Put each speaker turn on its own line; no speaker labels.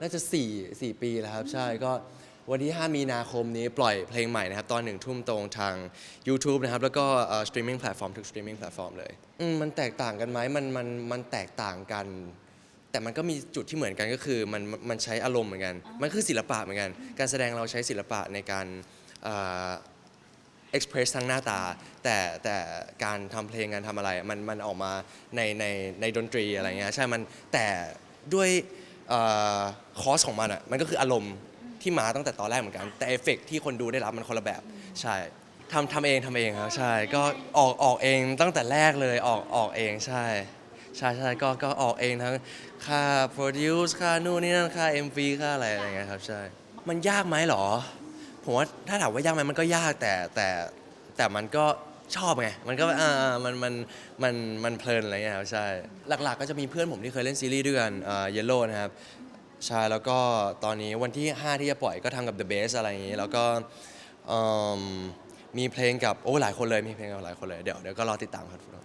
น่าจะ4 4ปีแล้วครับ ใช่ก็วันที่ 5 มีนาคมนี้ปล่อยเพลงใหม่นะครับ ตอนหนึ่งทุ่มตรงทาง YouTube นะครับ แล้วก็สตรีมมิ่งแพลตฟอร์มทุกสตรีมมิ่งแพลตฟอร์มเลยอืมมันแตกต่างกันไหมมันมันมันแตกต่างกัน แต่มันก็มีจุดที่เหมือนกันก็คือมันมันมันใช้อารมณ์เหมือนกัน มันคือศิลปะเหมือนกัน การแสดงเราใช้ศิลปะในการเอ่อ express ทางหน้าตา แต่แต่การทำเพลงการทำอะไร มันมันออกมาในในในดนตรีอะไรเงี้ยใช่มันแต่ด้วย คอสของมันอะมันก็คืออารมณ์ที่มาตั้งแต่ตอนแรกเหมือนกัน แต่เอฟเฟกต์ที่คนดูได้รับมันคนละแบบ ใช่ทำทำเองทำเองครับใช่ก็ออกออกเองตั้งแต่แรกเลยออกออกเองใช่ใช่ใช่ก็ก็ออกเองทั้งค่า produce ค่านู่นนี่นั่นค่า MV ค่าอะไรอะไรเงี้ยครับใช่มันยากไหมหรอ ผมว่าถ้าถามว่ายากไหมมันก็ยากแต่แต่แต่มันก็ ชอบไง มันก็อ่าอ่ามันมันมันมันเพลินอะไรเงี้ยครับใช่หลักๆ ก็จะมีเพื่อนผมที่เคยเล่นซีรีส์ด้วยกันเยลโล่นะครับใช่แล้วก็ตอนนี้วันที่ 5 ที่จะปล่อยก็ทำกับ The Base อะไรอย่างนี้ แล้วก็เอิ่มมีเพลงกับโอ้หลายคนเลยมีเพลงกับหลายคนเลยเดี๋ยวเดี๋ยวก็รอติดตามครับ